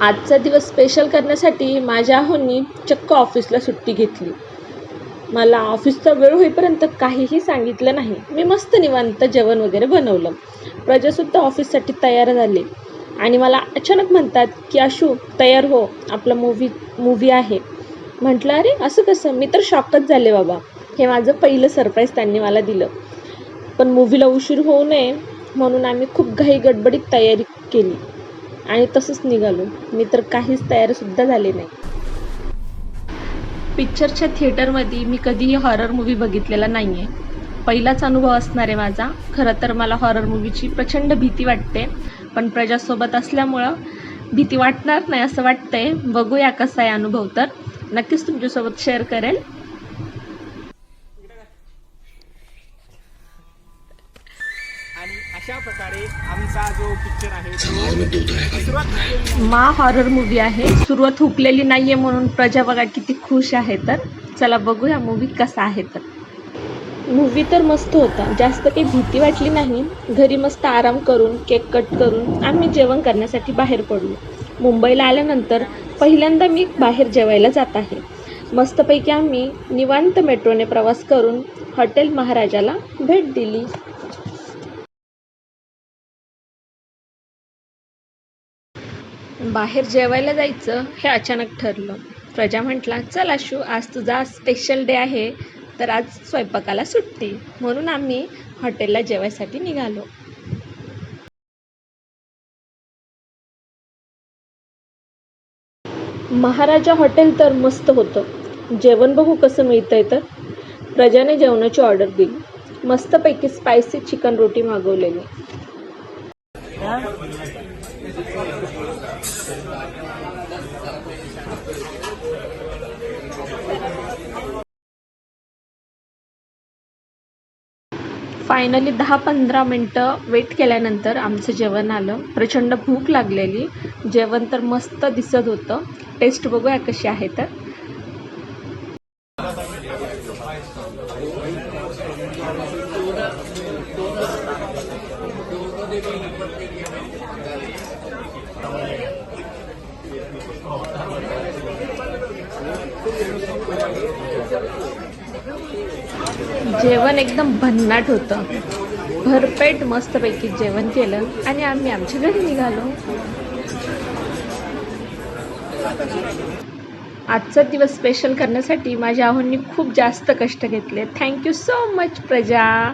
आजचा दिवस स्पेशल करण्यासाठी माझ्या आहोंनी चक्क ऑफिसला सुट्टी घेतली. मला ऑफिसचा वेळ होईपर्यंत काहीही सांगितलं नाही. मी मस्त निवांत जेवण वगैरे बनवलं. प्रजासुद्धा ऑफिससाठी तयार झाले. आणि मला अचानक म्हणतात की अशू तयार हो. आपला मूवी मूवी आहे. म्हटलं अरे असं कसं? मी तर शॉकच झाले बाबा. हे माझं पहिलं सरप्राईज त्यांनी मला दिलं. पण मूवीला उशीर होऊ नये म्हणून आम्ही खूप घाई गडबडीत तयारी केली. आणि तसंच निघालो. मी तर काहीच तयारसुद्धा झाले नाही. पिक्चरच्या थिएटरमध्ये मी कधीही हॉरर मूवी बघितलेला नाही आहे पहिलाच अनुभव असणार आहे माझा. खरं तर मला हॉरर मूवीची प्रचंड भीती वाटते. पण प्रजासोबत असल्यामुळं भीती वाटणार नाही असं वाटतंय. बघूया कसा आहे अनुभव तर. नक्कीच तुमच्यासोबत शेअर करेल. अशा प्रकारे आमचा जो पिक्चर आहे तो मा हॉरर मूवी आहे. सुरुवात हुकलेली नाहीये म्हणून प्रजा बघा किती खुश आहे तर. चला बघूया मूवी कसा आहे तर. मूवी तर मस्त होता. जास्त काही भीती वाटली नाही. घरी मस्त आराम करून केक कट करून आम्ही जेवण करण्यासाठी बाहेर पडलो. मुंबईला आल्यानंतर पहिल्यांदा मी बाहेर जेवायला जात आहे. मस्तपैकी आम्ही निवांत मेट्रोने प्रवास करून हॉटेल महाराजाला भेट दिली. बाहेर जेवायला जायचं हे अचानक ठरलं. प्रजा म्हटला चल आशू आज तुझा स्पेशल डे आहे तर आज स्वयंपाकाला सुट्टी. म्हणून आम्ही हॉटेलला जेवायसाठी निघालो. महाराजा हॉटेल तर मस्त होतं. जेवण बघू कसं मिळतंय तर. प्रजाने जेवणाची ऑर्डर दिली. मस्तपैकी स्पायसी चिकन रोटी मागवलेली. फायनली दहा पंधरा मिनटं वेट केल्यानंतर आमचं जेवण आलं. प्रचंड भूक लागलेली. जेवण तर मस्त दिसत होतं. टेस्ट बघूया कशी आहे तर. जेवण एकदम भन्नाट होतं. भरपेट मस्तपैकी जेवण केलं आणि आम्ही आमच्या घरी निघालो. आजचा दिवस स्पेशल करण्यासाठी माझ्या आहोंनी खूप जास्त कष्ट घेतले. थँक्यू सो मच प्रजा.